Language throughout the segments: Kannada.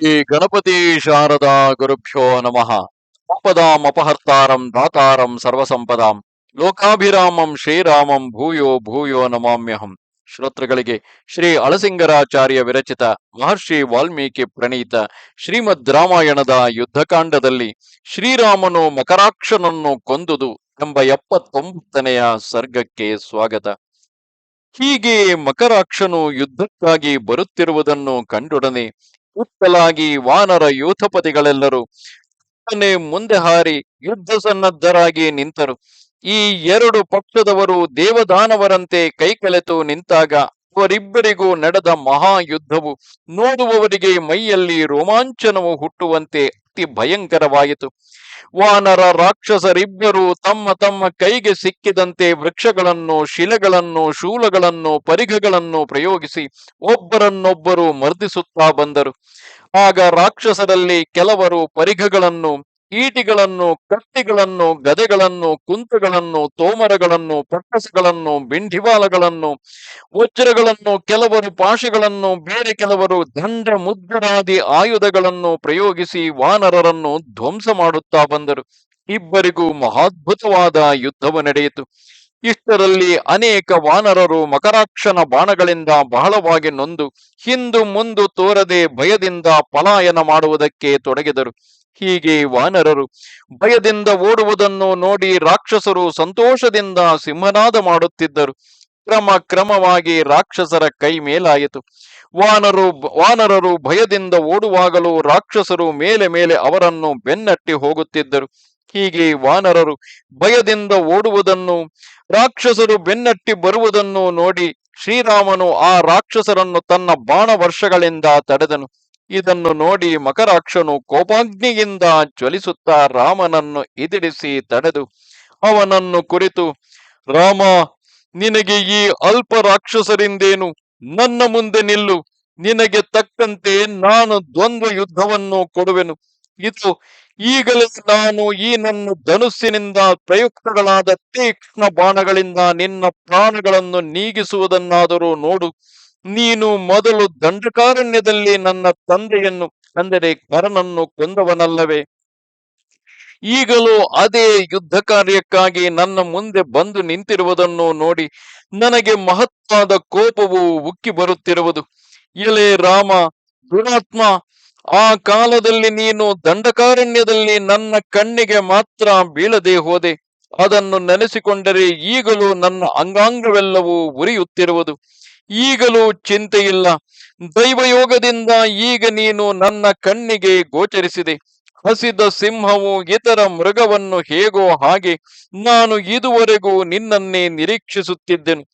ಶ್ರೀ ಗಣಪತಿ ಶಾರದಾ ಗುರುಭ್ಯೋ ನಮಃ. ಸಂಪದಾಂ ಅಪಹರ್ತಾರಂ ದಾತಾರಂ ಸರ್ವಸಂಪದಾಂ. ಲೋಕಾಭಿರಾಮಂ ಶ್ರೀರಾಮಂ ಭೂಯೋ ಭೂಯೋ ನಮಾಮ್ಯಹಂ. ಶ್ರೋತೃಗಳಿಗೆ ಶ್ರೀ ಅಳಸಿಂಗರಾಚಾರ್ಯ ವಿರಚಿತ ಮಹರ್ಷಿ ವಾಲ್ಮೀಕಿ ಪ್ರಣೀತ ಶ್ರೀಮದ್ ರಾಮಾಯಣದ ಯುದ್ಧಕಾಂಡದಲ್ಲಿ ಶ್ರೀರಾಮನು ಮಕರಾಕ್ಷನನ್ನು ಕೊಂದುದು ಎಂಬ ಎಪ್ಪತ್ತೊಂಬತ್ತನೆಯ ಸರ್ಗಕ್ಕೆ ಸ್ವಾಗತ. ಹೀಗೆ ಮಕರಾಕ್ಷನು ಯುದ್ಧಕ್ಕಾಗಿ ಬರುತ್ತಿರುವುದನ್ನು ಕಂಡೊಡನೆ ಉತ್ತಲಾಗಿ ವಾನರ ಯೋಧಪತಿಗಳೆಲ್ಲರೂ ಮುಂದೆ ಹಾರಿ ಯುದ್ಧ ಸನ್ನದ್ಧರಾಗಿ ನಿಂತರು. ಈ ಎರಡು ಪಕ್ಷದವರು ದೇವದಾನವರಂತೆ ಕೈಕಳೆತು ನಿಂತಾಗ ಅವರಿಬ್ಬರಿಗೂ ನಡೆದ ಮಹಾಯುದ್ಧವು ನೋಡುವವರಿಗೆ ಮೈಯಲ್ಲಿ ರೋಮಾಂಚನವು ಹುಟ್ಟುವಂತೆ ಅತಿ ಭಯಂಕರವಾಯಿತು. ವಾನರ ರಾಕ್ಷಸರಿಬ್ಬರು ತಮ್ಮ ತಮ್ಮ ಕೈಗೆ ಸಿಕ್ಕಿದಂತೆ ವೃಕ್ಷಗಳನ್ನು, ಶಿಲೆಗಳನ್ನು, ಶೂಲಗಳನ್ನು, ಪರಿಘಗಳನ್ನು ಪ್ರಯೋಗಿಸಿ ಒಬ್ಬರನ್ನೊಬ್ಬರು ಮರ್ದಿಸುತ್ತಾ ಬಂದರು. ಆಗ ರಾಕ್ಷಸರಲ್ಲಿ ಕೆಲವರು ಪರಿಘಗಳನ್ನು ಈಟಿಗಳನ್ನು, ಕತ್ತಿಗಳನ್ನು, ಗದೆಗಳನ್ನು, ಕುಂತಗಳನ್ನು, ತೋಮರಗಳನ್ನು, ಪಟ್ಟಸಗಳನ್ನು, ಬಿಂಡಿವಾಲಗಳನ್ನು, ವಜ್ರಗಳನ್ನು, ಕೆಲವರು ಪಾಶಗಳನ್ನು, ಬೇರೆ ಕೆಲವರು ದಂಡ ಮುದ್ರಾದಿ ಆಯುಧಗಳನ್ನು ಪ್ರಯೋಗಿಸಿ ವಾನರರನ್ನು ಧ್ವಂಸ ಮಾಡುತ್ತಾ ಬಂದರು. ಇಬ್ಬರಿಗೂ ಮಹಾದ್ಭುತವಾದ ಯುದ್ಧವು ನಡೆಯಿತು. ಇಷ್ಟರಲ್ಲಿ ಅನೇಕ ವಾನರರು ಮಕರಾಕ್ಷನ ಬಾಣಗಳಿಂದ ಬಹಳವಾಗಿ ನೊಂದು, ಹಿಂದು ಮುಂದು ತೋರದೆ ಭಯದಿಂದ ಪಲಾಯನ ಮಾಡುವುದಕ್ಕೆ ತೊಡಗಿದರು. ಹೀಗೆ ವಾನರರು ಭಯದಿಂದ ಓಡುವುದನ್ನು ನೋಡಿ ರಾಕ್ಷಸರು ಸಂತೋಷದಿಂದ ಸಿಂಹನಾದ ಮಾಡುತ್ತಿದ್ದರು. ಕ್ರಮ ಕ್ರಮವಾಗಿ ರಾಕ್ಷಸರ ಕೈ ಮೇಲಾಯಿತು. ವಾನರು ವಾನರರು ಭಯದಿಂದ ಓಡುವಾಗಲೂ ರಾಕ್ಷಸರು ಮೇಲೆ ಮೇಲೆ ಅವರನ್ನು ಬೆನ್ನಟ್ಟಿ ಹೋಗುತ್ತಿದ್ದರು. ಹೀಗೆ ವಾನರರು ಭಯದಿಂದ ಓಡುವುದನ್ನು, ರಾಕ್ಷಸರು ಬೆನ್ನಟ್ಟಿ ಬರುವುದನ್ನು ನೋಡಿ ಶ್ರೀರಾಮನು ಆ ರಾಕ್ಷಸರನ್ನು ತನ್ನ ಬಾಣ ವರ್ಷಗಳಿಂದ ತಡೆದನು. ಇದನ್ನು ನೋಡಿ ಮಕರಾಕ್ಷನು ಕೋಪಾಗ್ನಿಯಿಂದ ಜ್ವಲಿಸುತ್ತಾ ರಾಮನನ್ನು ಇದಿಡಿಸಿ ತಡೆದು ಅವನನ್ನು ಕುರಿತು, ರಾಮ, ನಿನಗೆ ಈ ಅಲ್ಪ ರಾಕ್ಷಸರಿಂದೇನು? ನನ್ನ ಮುಂದೆ ನಿಲ್ಲು. ನಿನಗೆ ತಕ್ಕಂತೆ ನಾನು ದ್ವಂದ್ವ ಯುದ್ಧವನ್ನು ಕೊಡುವೆನು. ಇದು ಈಗಲೇ ನಾನು ಈ ನನ್ನ ಧನುಸ್ಸಿನಿಂದ ಪ್ರಯುಕ್ತಗಳಾದ ತೀಕ್ಷ್ಣ ಬಾಣಗಳಿಂದ ನಿನ್ನ ಪ್ರಾಣಗಳನ್ನು ನೀಗಿಸುವುದನ್ನಾದರೂ ನೋಡು. ನೀನು ಮೊದಲು ದಂಡಕಾರಣ್ಯದಲ್ಲಿ ನನ್ನ ತಂದೆಯನ್ನು, ಅಂದರೆ ಕರನನ್ನು ಕೊಂದವನಲ್ಲವೇ? ಈಗಲೂ ಅದೇ ಯುದ್ಧ ಕಾರ್ಯಕ್ಕಾಗಿ ನನ್ನ ಮುಂದೆ ಬಂದು ನಿಂತಿರುವುದನ್ನು ನೋಡಿ ನನಗೆ ಮಹತ್ವಾದ ಕೋಪವು ಉಕ್ಕಿ ಬರುತ್ತಿರುವುದು. ಎಲೆ ರಾಮ, ದುರಾತ್ಮ, ಆ ಕಾಲದಲ್ಲಿ ನೀನು ದಂಡಕಾರಣ್ಯದಲ್ಲಿ ನನ್ನ ಕಣ್ಣಿಗೆ ಮಾತ್ರ ಬೀಳದೆ ಹೋದೆ. ಅದನ್ನು ನೆನೆಸಿಕೊಂಡರೆ ಈಗಲೂ ನನ್ನ ಅಂಗಾಂಗವೆಲ್ಲವೂ ಉರಿಯುತ್ತಿರುವುದು. ಈಗಲೂ ಚಿಂತೆಯಿಲ್ಲ. ದೈವಯೋಗದಿಂದ ಈಗ ನೀನು ನನ್ನ ಕಣ್ಣಿಗೆ ಗೋಚರಿಸಿದೆ. ಹಸಿದ ಸಿಂಹವು ಇತರ ಮೃಗವನ್ನು ಹೇಗೋ ಹಾಗೆ ನಾನು ಇದುವರೆಗೂ ನಿನ್ನನ್ನೇ ನಿರೀಕ್ಷಿಸುತ್ತಿದ್ದೆನು.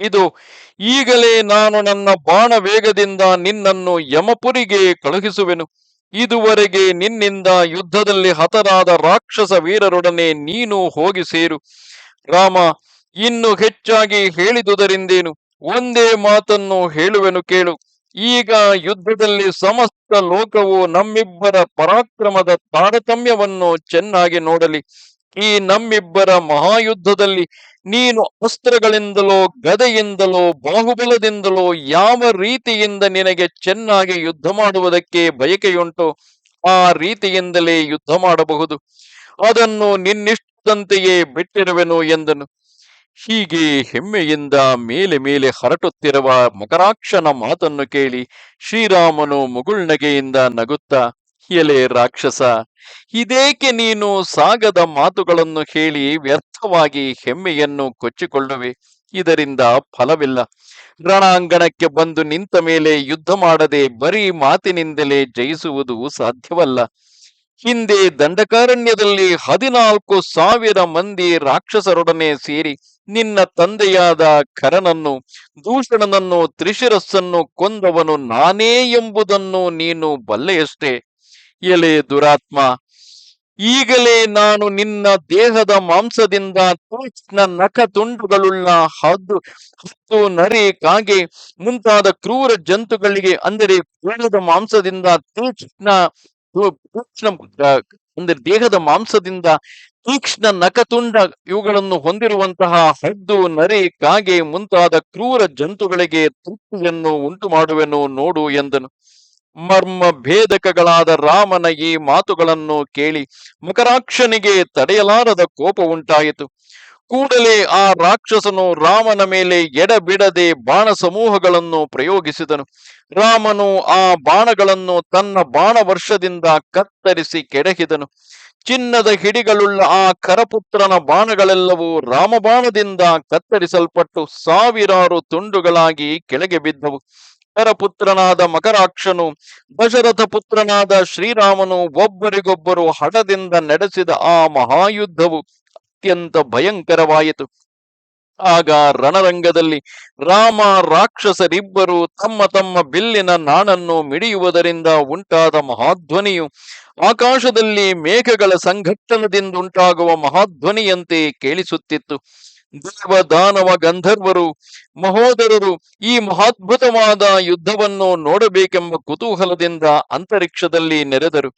ಇದು ಈಗಲೇ ನಾನು ನನ್ನ ಬಾಣ ವೇಗದಿಂದ ನಿನ್ನನ್ನು ಯಮಪುರಿಗೆ ಕಳುಹಿಸುವೆನು. ಇದುವರೆಗೆ ನಿನ್ನಿಂದ ಯುದ್ಧದಲ್ಲಿ ಹತರಾದ ರಾಕ್ಷಸ ವೀರರೊಡನೆ ನೀನು ಹೋಗಿ ಸೇರು. ರಾಮ, ಇನ್ನು ಹೆಚ್ಚಾಗಿ ಹೇಳಿದುದರಿಂದೇನು? ಒಂದೇ ಮಾತನ್ನು ಹೇಳುವೆನು ಕೇಳು. ಈಗ ಯುದ್ಧದಲ್ಲಿ ಸಮಸ್ತ ಲೋಕವು ನಮ್ಮಿಬ್ಬರ ಪರಾಕ್ರಮದ ತಾರತಮ್ಯವನ್ನು ಚೆನ್ನಾಗಿ ನೋಡಲಿ. ಈ ನಮ್ಮಿಬ್ಬರ ಮಹಾಯುದ್ಧದಲ್ಲಿ ನೀನು ಅಸ್ತ್ರಗಳಿಂದಲೋ, ಗದೆಯಿಂದಲೋ, ಬಾಹುಬಲದಿಂದಲೋ ಯಾವ ರೀತಿಯಿಂದ ನಿನಗೆ ಚೆನ್ನಾಗಿ ಯುದ್ಧ ಮಾಡುವುದಕ್ಕೆ ಬಯಕೆಯುಂಟು, ಆ ರೀತಿಯಿಂದಲೇ ಯುದ್ಧ ಮಾಡಬಹುದು. ಅದನ್ನು ನಿನ್ನಿಷ್ಟದಂತೆಯೇ ಬಿಟ್ಟಿರುವೆನು ಎಂದನು. ಹೀಗೆ ಹೆಮ್ಮೆಯಿಂದ ಮೇಲೆ ಮೇಲೆ ಹರಟುತ್ತಿರುವ ಮಕರಾಕ್ಷನ ಮಾತನ್ನು ಕೇಳಿ ಶ್ರೀರಾಮನು ಮುಗುಳ್ನಗೆಯಿಂದ ನಗುತ್ತಾ ಎಲೆ ರಾಕ್ಷಸ, ಇದೇಕೆ ನೀನು ಸಾಗದ ಮಾತುಗಳನ್ನು ಹೇಳಿ ವ್ಯರ್ಥವಾಗಿ ಹೆಮ್ಮೆಯನ್ನು ಕೊಚ್ಚಿಕೊಳ್ಳುವೆ? ಇದರಿಂದ ಫಲವಿಲ್ಲ. ರಣಾಂಗಣಕ್ಕೆ ಬಂದು ನಿಂತ ಮೇಲೆ ಯುದ್ಧ ಮಾಡದೆ ಬರೀ ಮಾತಿನಿಂದಲೇ ಜಯಿಸುವುದು ಸಾಧ್ಯವಲ್ಲ. ಹಿಂದೆ ದಂಡಕಾರಣ್ಯದಲ್ಲಿ ಹದಿನಾಲ್ಕು ಸಾವಿರ ಮಂದಿ ರಾಕ್ಷಸರೊಡನೆ ಸೇರಿ ನಿನ್ನ ತಂದೆಯಾದ ಕರನನ್ನು ದೂಷಣನನ್ನು ತ್ರಿಶಿರಸ್ಸನ್ನು ಕೊಂದವನು ನಾನೇ ಎಂಬುದನ್ನು ನೀನು ಬಲ್ಲೆಯಷ್ಟೇ. ಎಲೆ ದುರಾತ್ಮ, ಈಗಲೇ ನಾನು ನಿನ್ನ ದೇಹದ ಮಾಂಸದಿಂದ ತೂಕ್ಷ್ಣ ನಖ ತುಂಡುಗಳುಳ್ಳ ಹದ್ದು, ಹತ್ತು ನರಿ ಕಾಗೆ ಮುಂತಾದ ಕ್ರೂರ ಜಂತುಗಳಿಗೆ, ಅಂದರೆ ದೇಹದ ಮಾಂಸದಿಂದ ತೀಕ್ಷ್ಣ ಅಂದ್ರೆ ದೇಹದ ಮಾಂಸದಿಂದ ತೀಕ್ಷ್ಣ ನಕತುಂಡ ಇವುಗಳನ್ನು ಹೊಂದಿರುವಂತಹ ಹದ್ದು, ನರಿ, ಕಾಗೆ ಮುಂತಾದ ಕ್ರೂರ ಜಂತುಗಳಿಗೆ ತೃಪ್ತಿಯನ್ನು ಉಂಟು ಮಾಡುವೆನು ನೋಡು ಎಂದನು. ಮರ್ಮ ಭೇದಕಗಳಾದ ರಾಮನ ಈ ಮಾತುಗಳನ್ನು ಕೇಳಿ ಮಕರಾಕ್ಷನಿಗೆ ತಡೆಯಲಾರದ ಕೋಪ ಉಂಟಾಯಿತು. ಕೂಡಲೇ ಆ ರಾಕ್ಷಸನು ರಾಮನ ಮೇಲೆ ಎಡಬಿಡದೆ ಬಾಣ ಸಮೂಹಗಳನ್ನು ಪ್ರಯೋಗಿಸಿದನು. ರಾಮನು ಆ ಬಾಣಗಳನ್ನು ತನ್ನ ಬಾಣ ವರ್ಷದಿಂದ ಕತ್ತರಿಸಿ ಕೆಡಹಿದನು. ಚಿನ್ನದ ಹಿಡಿಗಳುಳ್ಳ ಆ ಕರಪುತ್ರನ ಬಾಣಗಳೆಲ್ಲವೂ ರಾಮಬಾಣದಿಂದ ಕತ್ತರಿಸಲ್ಪಟ್ಟು ಸಾವಿರಾರು ತುಂಡುಗಳಾಗಿ ಕೆಳಗೆ ಬಿದ್ದವು. ಕರಪುತ್ರನಾದ ಮಕರಾಕ್ಷನು, ದಶರಥ ಪುತ್ರನಾದ ಶ್ರೀರಾಮನು ಒಬ್ಬರಿಗೊಬ್ಬರು ಹಠದಿಂದ ನಡೆಸಿದ ಆ ಮಹಾಯುದ್ಧವು ಅತ್ಯಂತ ಭಯಂಕರವಾಯಿತು. ಆಗ ರಣರಂಗದಲ್ಲಿ ರಾಮ ರಾಕ್ಷಸರಿಬ್ಬರು ತಮ್ಮ ತಮ್ಮ ಬಿಲ್ಲಿನ ನಾಣನ್ನು ಮಿಡಿಯುವುದರಿಂದ ಉಂಟಾದ ಮಹಾಧ್ವನಿಯು ಆಕಾಶದಲ್ಲಿ ಮೇಘಗಳ ಸಂಘಟನದಿಂದಂಟಾಗುವ ಮಹಾಧ್ವನಿಯಂತೆ ಕೇಳಿಸುತ್ತಿತ್ತು. ದೇವ ದಾನವ ಗಂಧರ್ವರು, ಮಹೋದರರು ಈ ಮಹಾದ್ಭುತವಾದ ಯುದ್ಧವನ್ನು ನೋಡಬೇಕೆಂಬ ಕುತೂಹಲದಿಂದ ಅಂತರಿಕ್ಷದಲ್ಲಿ ನೆರೆದರು.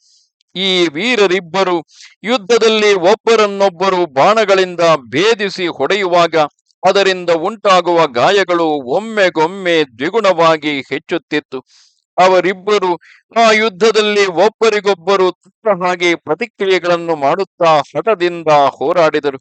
ಈ ವೀರರಿಬ್ಬರು ಯುದ್ಧದಲ್ಲಿ ಒಬ್ಬರನ್ನೊಬ್ಬರು ಬಾಣಗಳಿಂದ ಭೇದಿಸಿ ಹೊಡೆಯುವಾಗ ಅದರಿಂದ ಉಂಟಾಗುವ ಗಾಯಗಳು ಒಮ್ಮೆಗೊಮ್ಮೆ ದ್ವಿಗುಣವಾಗಿ ಹೆಚ್ಚುತ್ತಿತ್ತು. ಅವರಿಬ್ಬರು ಆ ಯುದ್ಧದಲ್ಲಿ ಒಬ್ಬರಿಗೊಬ್ಬರು ತಕ್ಕ ಹಾಗೆ ಪ್ರತಿಕ್ರಿಯೆಗಳನ್ನು ಮಾಡುತ್ತಾ ಹಠದಿಂದ ಹೋರಾಡಿದರು.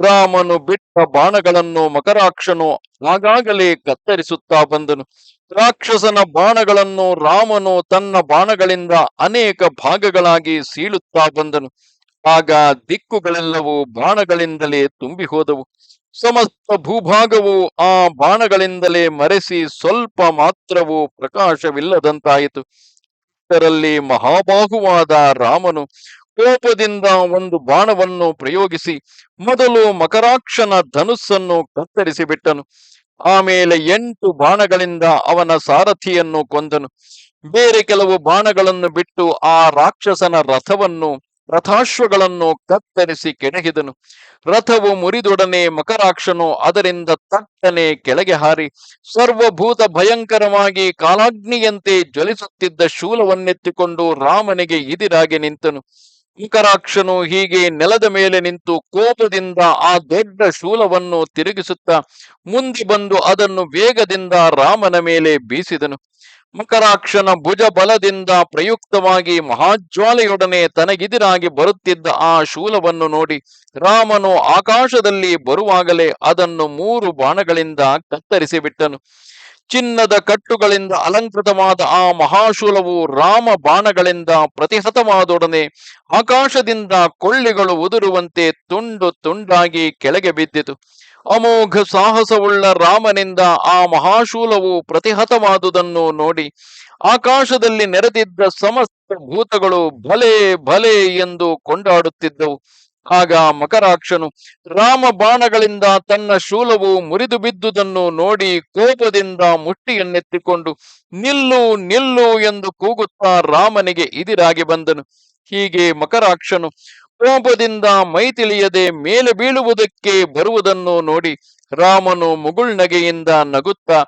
ರಾಮನು ಬಿಟ್ಟ ಬಾಣಗಳನ್ನು ಮಕರಾಕ್ಷನು ಆಗಾಗಲೇ ಕತ್ತರಿಸುತ್ತಾ ಬಂದನು. ರಾಕ್ಷಸನ ಬಾಣಗಳನ್ನು ರಾಮನು ತನ್ನ ಬಾಣಗಳಿಂದ ಅನೇಕ ಭಾಗಗಳಾಗಿ ಸೀಳುತ್ತಾ ಬಂದನು. ಆಗ ದಿಕ್ಕುಗಳೆಲ್ಲವೂ ಬಾಣಗಳಿಂದಲೇ ತುಂಬಿ ಹೋದವು ಸಮಸ್ತ ಭೂಭಾಗವು ಆ ಬಾಣಗಳಿಂದಲೇ ಮರೆಸಿ ಸ್ವಲ್ಪ ಮಾತ್ರವೂ ಪ್ರಕಾಶವಿಲ್ಲದಂತಾಯಿತು. ಇದರಲ್ಲಿ ಮಹಾಬಾಹುವಾದ ರಾಮನು ಕೋಪದಿಂದ ಒಂದು ಬಾಣವನ್ನು ಪ್ರಯೋಗಿಸಿ ಮೊದಲು ಮಕರಾಕ್ಷನ ಧನುಸ್ಸನ್ನು ಕತ್ತರಿಸಿ ಬಿಟ್ಟನು ಆಮೇಲೆ ಎಂಟು ಬಾಣಗಳಿಂದ ಅವನ ಸಾರಥಿಯನ್ನು ಕೊಂದನು. ಬೇರೆ ಕೆಲವು ಬಾಣಗಳನ್ನು ಬಿಟ್ಟು ಆ ರಾಕ್ಷಸನ ರಥವನ್ನು, ರಥಾಶ್ವಗಳನ್ನು ಕತ್ತರಿಸಿ ಕೆಣಗಿದನು ರಥವು ಮುರಿದೊಡನೆ ಮಕರಾಕ್ಷನು ಅದರಿಂದ ತಟ್ಟನೆ ಕೆಳಗೆ ಹಾರಿ. ಸರ್ವಭೂತ ಭಯಂಕರವಾಗಿ ಕಾಲಾಗ್ನಿಯಂತೆ ಜ್ವಲಿಸುತ್ತಿದ್ದ ಶೂಲವನ್ನೆತ್ತಿಕೊಂಡು ರಾಮನಿಗೆ ಇದಿರಾಗಿ ನಿಂತನು. ಮಕರಾಕ್ಷನು ಹೀಗೆ ನೆಲದ ಮೇಲೆ ನಿಂತು ಕೋಪದಿಂದ ಆ ದೊಡ್ಡ ಶೂಲವನ್ನು ತಿರುಗಿಸುತ್ತಾ ಮುಂದೆ ಬಂದು ಅದನ್ನು ವೇಗದಿಂದ ರಾಮನ ಮೇಲೆ ಬೀಸಿದನು. ಮಕರಾಕ್ಷನ ಭುಜ ಬಲದಿಂದ ಪ್ರಯುಕ್ತವಾಗಿ ಮಹಾಜ್ವಾಲೆಯೊಡನೆ ತನಗಿದಿರಾಗಿ ಬರುತ್ತಿದ್ದ ಆ ಶೂಲವನ್ನು ನೋಡಿ ರಾಮನು ಆಕಾಶದಲ್ಲಿ ಬರುವಾಗಲೇ ಅದನ್ನು ಮೂರು ಬಾಣಗಳಿಂದ ಕತ್ತರಿಸಿ ಬಿಟ್ಟನು ಚಿನ್ನದ ಕಟ್ಟುಗಳಿಂದ ಅಲಂಕೃತವಾದ ಆ ಮಹಾಶೂಲವು ರಾಮ ಬಾಣಗಳಿಂದ ಪ್ರತಿಹತವಾದೊಡನೆ ಆಕಾಶದಿಂದ ಕೊಳ್ಳಿಗಳು ಉದುರುವಂತೆ ತುಂಡು ತುಂಡಾಗಿ ಕೆಳಗೆ ಬಿದ್ದಿತು. ಅಮೋಘ ಸಾಹಸವುಳ್ಳ ರಾಮನಿಂದ ಆ ಮಹಾಶೂಲವು ಪ್ರತಿಹತವಾದುದನ್ನು ನೋಡಿ ಆಕಾಶದಲ್ಲಿ ನೆರೆದಿದ್ದ ಸಮಸ್ತ ಭೂತಗಳು ಭಲೆ ಭಲೇ ಎಂದು ಕೊಂಡಾಡುತ್ತಿದ್ದವು. ಆಗ ಮಕರಾಕ್ಷನು, ರಾಮ ಬಾಣಗಳಿಂದ ತನ್ನ ಶೂಲವು ಮುರಿದು ಬಿದ್ದುದನ್ನು ನೋಡಿ ಕೋಪದಿಂದ ಮುಷ್ಟಿಯನ್ನೆತ್ತಿಕೊಂಡು ನಿಲ್ಲು ನಿಲ್ಲು ಎಂದು ಕೂಗುತ್ತಾ ರಾಮನಿಗೆ ಇದಿರಾಗಿ ಬಂದನು. ಹೀಗೆ ಮಕರಾಕ್ಷನು ಕೋಪದಿಂದ ಮೈ ತಿಳಿಯದೆ ಮೇಲೆ ಬೀಳುವುದಕ್ಕೆ ಬರುವುದನ್ನು ನೋಡಿ ರಾಮನು ಮುಗುಳ್ನಗೆಯಿಂದ ನಗುತ್ತಾ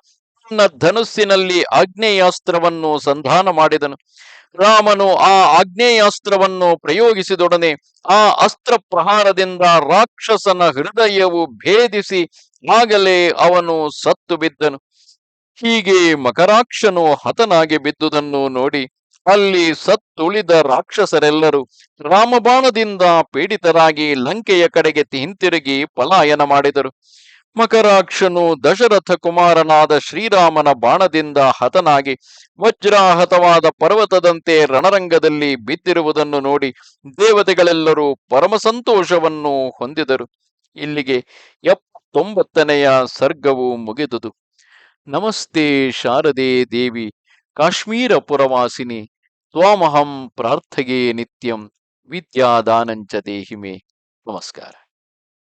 ತನ್ನ ಧನುಸ್ಸಿನಲ್ಲಿ ಆಗ್ನೇಯಾಸ್ತ್ರವನ್ನು ಸಂಧಾನ ಮಾಡಿದನು. ರಾಮನು ಆ ಆಗ್ನೇಯಾಸ್ತ್ರವನ್ನು ಪ್ರಯೋಗಿಸಿದೊಡನೆ ಆ ಅಸ್ತ್ರ ಪ್ರಹಾರದಿಂದ ರಾಕ್ಷಸನ ಹೃದಯವು ಭೇದಿಸಿ ಆಗಲೇ ಅವನು ಸತ್ತು ಬಿದ್ದನು. ಹೀಗೆ ಮಕರಾಕ್ಷನು ಹತನಾಗಿ ಬಿದ್ದುದನ್ನು ನೋಡಿ ಅಲ್ಲಿ ಸತ್ತುಳಿದ ರಾಕ್ಷಸರೆಲ್ಲರೂ ರಾಮಬಾಣದಿಂದ ಪೀಡಿತರಾಗಿ ಲಂಕೆಯ ಕಡೆಗೆ ಹಿಂತಿರುಗಿ ಪಲಾಯನ ಮಾಡಿದರು. ಮಕರಾಕ್ಷನು ದಶರಥ ಕುಮಾರನಾದ ಶ್ರೀರಾಮನ ಬಾಣದಿಂದ ಹತನಾಗಿ ವಜ್ರಾಹತವಾದ ಪರ್ವತದಂತೆ ರಣರಂಗದಲ್ಲಿ ಬಿದ್ದಿರುವುದನ್ನು ನೋಡಿ ದೇವತೆಗಳೆಲ್ಲರೂ ಪರಮ ಸಂತೋಷವನ್ನು ಹೊಂದಿದರು. ಇಲ್ಲಿಗೆ ಎಪ್ಪತ್ತೊಂಬತ್ತನೆಯ ಸರ್ಗವು ಮುಗಿದುದು. ನಮಸ್ತೆ ಶಾರದೆ ದೇವಿ, ಕಾಶ್ಮೀರ ಪುರವಾಸಿನಿ, ತ್ವಾಮಹಂ ಪ್ರಾರ್ಥಗೆ ನಿತ್ಯಂ ವಿದ್ಯಾದಾನಂಚ ದೇಹಿಮೆ. ನಮಸ್ಕಾರ.